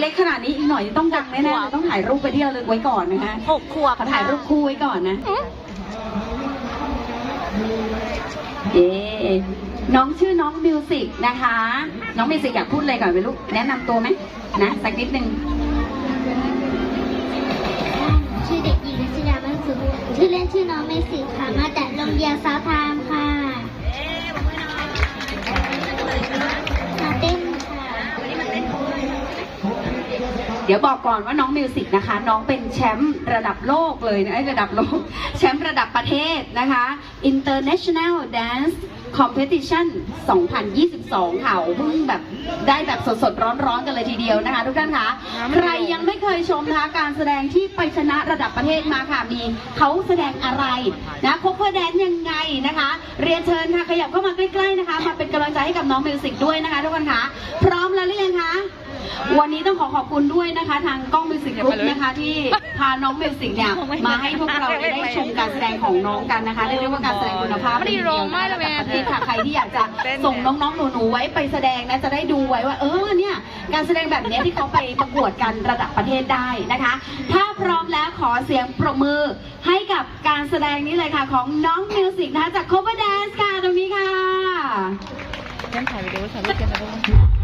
เล็กขนาดนี้อีกหน่อยต้องดังแน่ๆเลยต้องถ่ายรูปไปที่ระลึกไว้ก่อนนะคะหกขวบขอถ่ายรูปคู่ไว้ก่อนนะเย้น้องชื่อน้องมิวสิกนะคะ น้องมิวสิกอยากพูดอะไรก่อนไหมลูกแนะนำตัวไหมนะสักนิดนึงชื่อเด็กหญิงรัชดาบ้านสุขชื่อเล่นชื่อน้องเมสิค่ะมาจากโรงเรียนซาวทามค่ะมา เดี๋ยวบอกก่อนว่าน้องมิวสิกนะคะ น้องเป็นแชมป์ระดับโลกเลยนะเอ้ยระดับโลก แชมป์ระดับประเทศนะคะ International Dance Competition 2022 ค่ะโอ้เพิ่งแบบได้แบบสดๆ ร้อนๆ กันเลยทีเดียวนะคะทุกท่านคะใครยังไม่เคยชมนะคะการแสดงที่ไปชนะระดับประเทศมาค่ะ มีเขาแสดงอะไรนะโคเ e อร์แดนยังไงนะคะ เรียนเชิญค่ะ ขยับเข้ามาใกล้ๆนะคะ มาเป็นกำลังใจให้กับน้องมิวสิกด้วยนะคะทุกคนคะพร้อมแล้วหรือยังคะ วันนี้ต้องขอขอบคุณด้วยนะคะ ทางกล้องมิวสิกกรุ๊ปนะคะ ที่พาน้องมิวสิกเนี่ยมาให้พวกเราได้ชมการแสดงของน้องกันนะคะเรียกได้ว่าการแสดงคุณภาพไม่ได้โรงมากเลยแม่ระดับประเทศค่ะใครที่อยากจะส่งน้องๆหนูๆไว้ไปแสดงนะจะได้ดูไว้ว่า เออเนี่ยการแสดงแบบเนี้ยที่เขาไปประกวดกันระดับประเทศได้นะคะ ถ้าพร้อมแล้วขอเสียงปรบมือให้กับการแสดงนี้เลยค่ะ ของน้องมิวสิกนะคะจาก Cover Dance ค่ะตรงนี้ค่ะเล่นถ่ายวิดีโอถ่ายรูปกันนะลูก